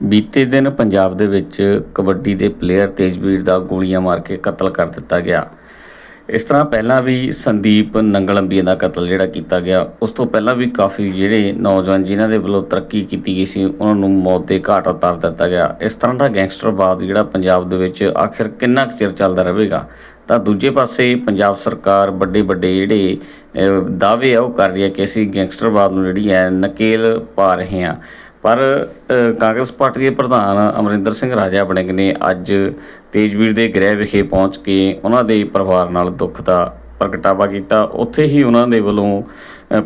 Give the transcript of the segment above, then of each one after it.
ਬੀਤੇ ਦਿਨ ਪੰਜਾਬ ਦੇ ਵਿੱਚ ਕਬੱਡੀ ਦੇ ਪਲੇਅਰ ਤੇਜਵੀਰ ਦਾ ਗੋਲੀਆਂ ਮਾਰ ਕੇ ਕਤਲ ਕਰ ਦਿੱਤਾ ਗਿਆ। ਇਸ ਤਰ੍ਹਾਂ ਪਹਿਲਾਂ ਵੀ ਸੰਦੀਪ ਨੰਗਲੰਬੀ ਦਾ ਕਤਲ ਜਿਹੜਾ ਕੀਤਾ ਗਿਆ, ਉਸ ਤੋਂ ਪਹਿਲਾਂ ਵੀ ਕਾਫੀ ਜਿਹੜੇ ਨੌਜਵਾਨ ਜਿਨ੍ਹਾਂ ਦੇ ਵੱਲੋਂ ਤਰੱਕੀ ਕੀਤੀ ਗਈ ਸੀ, ਉਹਨਾਂ ਨੂੰ ਮੌਤ ਦੇ ਘਾਟ ਉਤਾਰ ਦਿੱਤਾ ਗਿਆ। ਇਸ ਤਰ੍ਹਾਂ ਦਾ ਗੈਂਗਸਟਰਵਾਦ ਜਿਹੜਾ ਪੰਜਾਬ ਦੇ ਵਿੱਚ ਆਖਿਰ ਕਿੰਨਾ ਕੁ ਚਿਰ ਚੱਲਦਾ ਰਹੇਗਾ, ਤਾਂ ਦੂਜੇ ਪਾਸੇ ਪੰਜਾਬ ਸਰਕਾਰ ਵੱਡੇ ਵੱਡੇ ਜਿਹੜੇ ਦਾਅਵੇ ਆ ਉਹ ਕਰ ਰਹੀ ਹੈ ਕਿ ਅਸੀਂ ਗੈਂਗਸਟਰਵਾਦ ਨੂੰ ਜਿਹੜੀ ਹੈ ਨਕੇਲ ਪਾ ਰਹੇ ਹਾਂ। ਪਰ ਕਾਂਗਰਸ ਪਾਰਟੀ ਦੇ ਪ੍ਰਧਾਨ ਅਮਰਿੰਦਰ ਸਿੰਘ ਰਾਜਾ ਬਣਿੰਗ ਨੇ ਅੱਜ ਤੇਜਵੀਰ ਦੇ ਗ੍ਰਹਿ ਵਿਖੇ ਪਹੁੰਚ ਕੇ ਉਹਨਾਂ ਦੇ ਪਰਿਵਾਰ ਨਾਲ ਦੁੱਖ ਦਾ ਪ੍ਰਗਟਾਵਾ ਕੀਤਾ। ਉੱਥੇ ਹੀ ਉਹਨਾਂ ਦੇ ਵੱਲੋਂ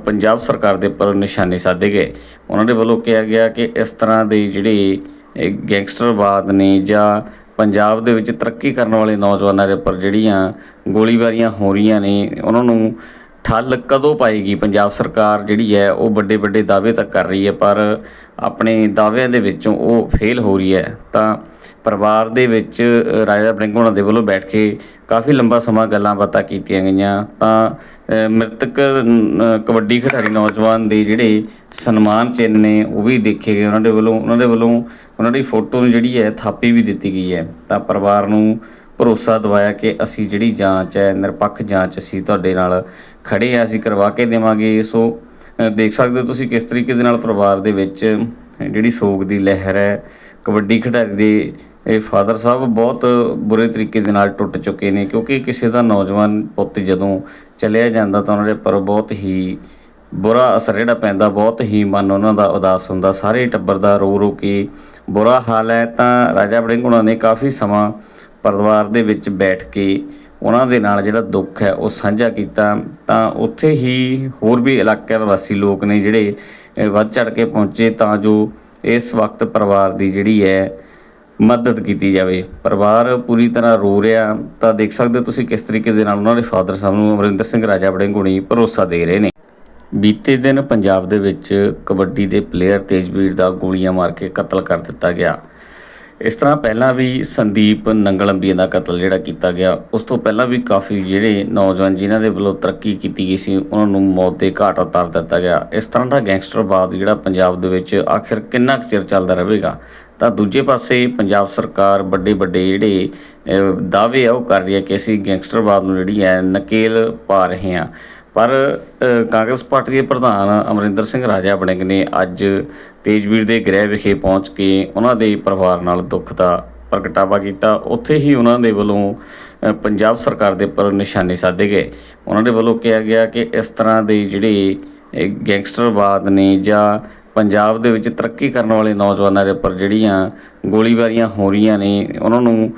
ਪੰਜਾਬ ਸਰਕਾਰ ਦੇ ਉੱਪਰ ਨਿਸ਼ਾਨੇ ਸਾਧੇ ਗਏ। ਉਹਨਾਂ ਦੇ ਵੱਲੋਂ ਕਿਹਾ ਗਿਆ ਕਿ ਇਸ ਤਰ੍ਹਾਂ ਦੇ ਜਿਹੜੇ ਇਹ ਗੈਂਗਸਟਰਵਾਦ ਨੇ ਜਾਂ ਪੰਜਾਬ ਦੇ ਵਿੱਚ ਤਰੱਕੀ ਕਰਨ ਵਾਲੇ ਨੌਜਵਾਨਾਂ ਦੇ ਉੱਪਰ ਜਿਹੜੀਆਂ ਗੋਲੀਬਾਰੀਆਂ ਹੋ ਰਹੀਆਂ ਨੇ, ਉਹਨਾਂ ਨੂੰ ਠੱਲ ਕਦੋਂ ਪਾਏਗੀ? ਪੰਜਾਬ ਸਰਕਾਰ ਜਿਹੜੀ ਹੈ, ਉਹ ਵੱਡੇ ਵੱਡੇ ਦਾਅਵੇ ਤਾਂ ਕਰ ਰਹੀ ਹੈ, ਪਰ ਆਪਣੇ ਦਾਅਵਿਆਂ ਦੇ ਵਿੱਚੋਂ ਉਹ ਫੇਲ ਹੋ ਰਹੀ ਹੈ। ਤਾਂ ਪਰਿਵਾਰ ਦੇ ਵਿੱਚ ਰਾਜਾ ਬੜਿੰਗ ਹੋਣਾ ਦੇ ਵੱਲੋਂ ਬੈਠ ਕੇ ਕਾਫੀ ਲੰਬਾ ਸਮਾਂ ਗੱਲਾਂ ਬਾਤਾਂ ਕੀਤੀਆਂ ਗਈਆਂ। ਤਾਂ ਮ੍ਰਿਤਕ ਕਬੱਡੀ ਖਿਡਾਰੀ ਨੌਜਵਾਨ ਦੇ ਜਿਹੜੇ ਸਨਮਾਨ ਚਿੰਨ੍ਹ ਨੇ, ਉਹ ਵੀ ਦੇਖੇ ਗਏ। ਉਹਨਾਂ ਦੇ ਵੱਲੋਂ, ਉਹਨਾਂ ਦੇ ਵੱਲੋਂ ਉਹਨਾਂ ਦੀ ਫੋਟੋ ਨੂੰ ਜਿਹੜੀ ਹੈ, ਥਾਪੀ ਵੀ ਦਿੱਤੀ ਗਈ ਹੈ। ਤਾਂ ਪਰਿਵਾਰ ਨੂੰ ਭਰੋਸਾ ਦਿਵਾਇਆ ਕਿ ਅਸੀਂ ਜਿਹੜੀ ਜਾਂਚ ਹੈ, ਨਿਰਪੱਖ ਜਾਂਚ ਅਸੀਂ ਤੁਹਾਡੇ ਨਾਲ ਖੜੇ ਆ ਅਸੀਂ ਕਰਵਾ ਕੇ ਦੇਵਾਂਗੇ। ਸੋ ਦੇਖ ਸਕਦੇ ਹੋ ਤੁਸੀਂ ਕਿਸ ਤਰੀਕੇ ਦੇ ਨਾਲ ਪਰਿਵਾਰ ਦੇ ਵਿੱਚ ਜਿਹੜੀ ਸੋਗ ਦੀ ਲਹਿਰ ਹੈ, ਕਬੱਡੀ ਖਿਡਾਰੀ ਦੇ, ਇਹ ਫਾਦਰ ਸਾਹਿਬ ਬਹੁਤ ਬੁਰੇ ਤਰੀਕੇ ਦੇ ਨਾਲ ਟੁੱਟ ਚੁੱਕੇ ਨੇ, ਕਿਉਂਕਿ ਕਿਸੇ ਦਾ ਨੌਜਵਾਨ ਪੁੱਤ ਜਦੋਂ ਚਲਿਆ ਜਾਂਦਾ ਤਾਂ ਉਹਨਾਂ ਦੇ ਪਰ ਬਹੁਤ ਹੀ ਬੁਰਾ ਅਸਰ ਜਿਹੜਾ ਪੈਂਦਾ, ਬਹੁਤ ਹੀ ਮਨ ਉਹਨਾਂ ਦਾ ਉਦਾਸ ਹੁੰਦਾ। ਸਾਰੇ ਟੱਬਰ ਦਾ ਰੋ ਰੋ ਕੇ ਬੁਰਾ ਹਾਲ ਹੈ। ਤਾਂ ਰਾਜਾ ਵੜਿੰਗ ਉਹਨਾਂ ਨੇ ਕਾਫੀ ਸਮਾਂ ਪਰਿਵਾਰ ਦੇ ਵਿੱਚ ਬੈਠ ਕੇ ਉਹਨਾਂ ਦੇ ਨਾਲ ਜਿਹੜਾ ਦੁੱਖ ਹੈ ਉਹ ਸਾਂਝਾ ਕੀਤਾ, ਤਾਂ ਉੱਥੇ ਹੀ ਹੋਰ ਵੀ ਇਲਾਕੇ ਵਾਸੀ ਲੋਕ ਨੇ ਜਿਹੜੇ ਵੱਧ ਚੜ ਕੇ ਪਹੁੰਚੇ ਤਾਂ ਜੋ ਇਸ ਵਕਤ ਪਰਿਵਾਰ ਦੀ ਜਿਹੜੀ ਹੈ, ਮਦਦ ਕੀਤੀ ਜਾਵੇ। ਪਰਿਵਾਰ ਪੂਰੀ ਤਰ੍ਹਾਂ ਰੋ ਰਿਹਾ, ਤਾਂ ਦੇਖ ਸਕਦੇ ਹੋ ਤੁਸੀਂ ਕਿਸ ਤਰੀਕੇ ਦੇ ਨਾਲ ਉਹਨਾਂ ਦੇ ਫਾਦਰ ਸਾਹਿਬ ਨੂੰ ਅਮਰਿੰਦਰ ਸਿੰਘ ਰਾਜਾ ਵੜਿੰਗ ਭਰੋਸਾ ਦੇ ਰਹੇ ਨੇ। ਬੀਤੇ ਦਿਨ ਪੰਜਾਬ ਦੇ ਵਿੱਚ ਕਬੱਡੀ ਦੇ ਪਲੇਅਰ ਤੇਜਵੀਰ ਦਾ ਗੋਲੀਆਂ ਮਾਰ ਕੇ ਕਤਲ ਕਰ ਦਿੱਤਾ ਗਿਆ। ਇਸ ਤਰ੍ਹਾਂ ਪਹਿਲਾਂ ਵੀ ਸੰਦੀਪ ਨੰਗਲੰਬੀ ਦਾ ਕਤਲ ਜਿਹੜਾ ਕੀਤਾ ਗਿਆ, ਉਸ ਤੋਂ ਪਹਿਲਾਂ ਵੀ ਕਾਫੀ ਜਿਹੜੇ ਨੌਜਵਾਨ ਜਿਨ੍ਹਾਂ ਦੇ ਵੱਲੋਂ ਤਰੱਕੀ ਕੀਤੀ ਗਈ ਸੀ, ਉਹਨਾਂ ਨੂੰ ਮੌਤ ਦੇ ਘਾਟ ਉਤਾਰ ਦਿੱਤਾ ਗਿਆ। ਇਸ ਤਰ੍ਹਾਂ ਦਾ ਗੈਂਗਸਟਰਵਾਦ ਜਿਹੜਾ ਪੰਜਾਬ ਦੇ ਵਿੱਚ ਆਖਿਰ ਕਿੰਨਾ ਕੁ ਚਿਰ ਚੱਲਦਾ ਰਹੇਗਾ? ਤਾਂ ਦੂਜੇ ਪਾਸੇ ਪੰਜਾਬ ਸਰਕਾਰ ਵੱਡੇ ਵੱਡੇ ਜਿਹੜੇ ਦਾਅਵੇ ਆ, ਉਹ ਕਰ ਰਹੀ ਹੈ ਕਿ ਅਸੀਂ ਗੈਂਗਸਟਰਵਾਦ ਨੂੰ ਜਿਹੜੀ ਹੈ, ਨਕੇਲ ਪਾ ਰਹੇ ਹਾਂ। ਪਰ ਕਾਂਗਰਸ ਪਾਰਟੀ ਦੇ ਪ੍ਰਧਾਨ ਅਮਰਿੰਦਰ ਸਿੰਘ ਰਾਜਾ ਵੜਿੰਗ ਨੇ ਅੱਜ ਤੇਜਵੀਰ ਦੇ ਗ੍ਰਹਿ ਵਿਖੇ ਪਹੁੰਚ ਕੇ ਉਹਨਾਂ ਦੇ ਪਰਿਵਾਰ ਨਾਲ ਦੁੱਖ ਦਾ ਪ੍ਰਗਟਾਵਾ ਕੀਤਾ। ਉੱਥੇ ਹੀ ਉਹਨਾਂ ਦੇ ਵੱਲੋਂ ਪੰਜਾਬ ਸਰਕਾਰ ਦੇ ਉੱਪਰ ਨਿਸ਼ਾਨੇ ਸਾਧੇ ਗਏ। ਉਹਨਾਂ ਦੇ ਵੱਲੋਂ ਕਿਹਾ ਗਿਆ ਕਿ ਇਸ ਤਰ੍ਹਾਂ ਦੇ ਜਿਹੜੇ ਗੈਂਗਸਟਰਵਾਦ ਨੇ ਜਾਂ ਪੰਜਾਬ ਦੇ ਵਿੱਚ ਤਰੱਕੀ ਕਰਨ ਵਾਲੇ ਨੌਜਵਾਨਾਂ ਦੇ ਉੱਪਰ ਜਿਹੜੀਆਂ ਗੋਲੀਬਾਰੀਆਂ ਹੋ ਰਹੀਆਂ ਨੇ, ਉਹਨਾਂ ਨੂੰ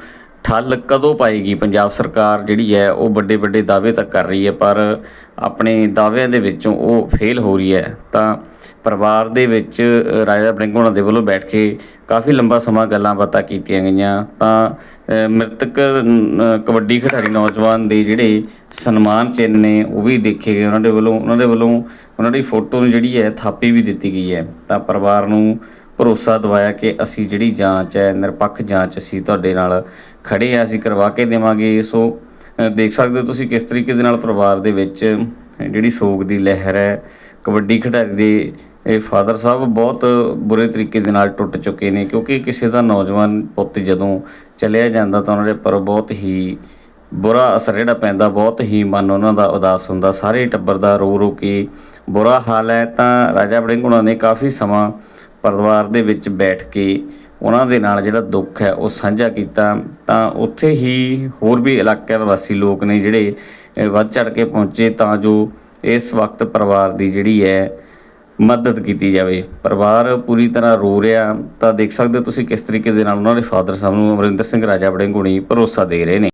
ਠੱਲ ਕਦੋਂ ਪਾਏਗੀ? ਪੰਜਾਬ ਸਰਕਾਰ ਜਿਹੜੀ ਹੈ, ਉਹ ਵੱਡੇ ਵੱਡੇ ਦਾਅਵੇ ਤਾਂ ਕਰ ਰਹੀ ਹੈ, ਪਰ ਆਪਣੇ ਦਾਅਵਿਆਂ ਦੇ ਵਿੱਚੋਂ ਉਹ ਫੇਲ ਹੋ ਰਹੀ ਹੈ। ਤਾਂ ਪਰਿਵਾਰ ਦੇ ਵਿੱਚ ਰਾਜਾ ਬੜਿੰਗ ਹੋਣਾ ਦੇ ਵੱਲੋਂ ਬੈਠ ਕੇ ਕਾਫੀ ਲੰਬਾ ਸਮਾਂ ਗੱਲਾਂ ਬਾਤਾਂ ਕੀਤੀਆਂ ਗਈਆਂ। ਤਾਂ ਮ੍ਰਿਤਕ ਕਬੱਡੀ ਖਿਡਾਰੀ ਨੌਜਵਾਨ ਦੇ ਜਿਹੜੇ ਸਨਮਾਨ ਚਿੰਨ੍ਹ ਨੇ, ਉਹ ਵੀ ਦੇਖੇ ਗਏ। ਉਹਨਾਂ ਦੇ ਵੱਲੋਂ, ਉਹਨਾਂ ਦੇ ਵੱਲੋਂ ਉਹਨਾਂ ਦੀ ਫੋਟੋ ਨੂੰ ਜਿਹੜੀ ਹੈ, ਥਾਪੀ ਵੀ ਦਿੱਤੀ ਗਈ ਹੈ। ਤਾਂ ਪਰਿਵਾਰ ਨੂੰ ਭਰੋਸਾ ਦਵਾਇਆ ਕਿ ਅਸੀਂ ਜਿਹੜੀ ਜਾਂਚ ਹੈ, ਨਿਰਪੱਖ ਜਾਂਚ ਅਸੀਂ ਤੁਹਾਡੇ ਨਾਲ ਖੜੇ ਆ ਅਸੀਂ ਕਰਵਾ ਕੇ ਦੇਵਾਂਗੇ। ਸੋ ਦੇਖ ਸਕਦੇ ਹੋ ਤੁਸੀਂ ਕਿਸ ਤਰੀਕੇ ਦੇ ਨਾਲ ਪਰਿਵਾਰ ਦੇ ਵਿੱਚ ਜਿਹੜੀ ਸੋਗ ਦੀ ਲਹਿਰ ਹੈ, ਕਬੱਡੀ ਖਿਡਾਰੀ ਦੇ, ਇਹ ਫਾਦਰ ਸਾਹਿਬ ਬਹੁਤ ਬੁਰੇ ਤਰੀਕੇ ਦੇ ਨਾਲ ਟੁੱਟ ਚੁੱਕੇ ਨੇ, ਕਿਉਂਕਿ ਕਿਸੇ ਦਾ ਨੌਜਵਾਨ ਪੁੱਤ ਜਦੋਂ ਚਲਿਆ ਜਾਂਦਾ ਤਾਂ ਉਹਨਾਂ ਦੇ ਪਰ ਬਹੁਤ ਹੀ ਬੁਰਾ ਅਸਰ ਜਿਹੜਾ ਪੈਂਦਾ, ਬਹੁਤ ਹੀ ਮਨ ਉਹਨਾਂ ਦਾ ਉਦਾਸ ਹੁੰਦਾ। ਸਾਰੇ ਟੱਬਰ ਦਾ ਰੋ ਰੋ ਕੇ ਬੁਰਾ ਹਾਲ ਹੈ। ਤਾਂ ਰਾਜਾ ਬੜਿੰਗ ਉਹਨਾਂ ਨੇ ਕਾਫੀ ਸਮਾਂ ਪਰਿਵਾਰ ਦੇ ਵਿੱਚ ਬੈਠ ਕੇ ਉਹਨਾਂ ਦੇ ਨਾਲ ਜਿਹੜਾ ਦੁੱਖ ਹੈ ਉਹ ਸਾਂਝਾ ਕੀਤਾ, ਤਾਂ ਉੱਥੇ ਹੀ ਹੋਰ ਵੀ ਇਲਾਕੇ ਵਾਸੀ ਲੋਕ ਨੇ ਜਿਹੜੇ ਵੱਧ ਚੜ ਕੇ ਪਹੁੰਚੇ ਤਾਂ ਜੋ ਇਸ ਵਕਤ ਪਰਿਵਾਰ ਦੀ ਜਿਹੜੀ ਹੈ ਮਦਦ ਕੀਤੀ ਜਾਵੇ। ਪਰਿਵਾਰ ਪੂਰੀ ਤਰ੍ਹਾਂ ਰੋ ਰਿਹਾ, ਤਾਂ ਦੇਖ ਸਕਦੇ ਹੋ ਤੁਸੀਂ ਕਿਸ ਤਰੀਕੇ ਦੇ ਨਾਲ ਉਹਨਾਂ ਦੇ ਫਾਦਰ ਸਾਹਿਬ ਨੂੰ ਅਮਰਿੰਦਰ ਸਿੰਘ ਰਾਜਾ ਵੜਿੰਗ ਹੋਣੀ ਭਰੋਸਾ ਦੇ ਰਹੇ ਨੇ।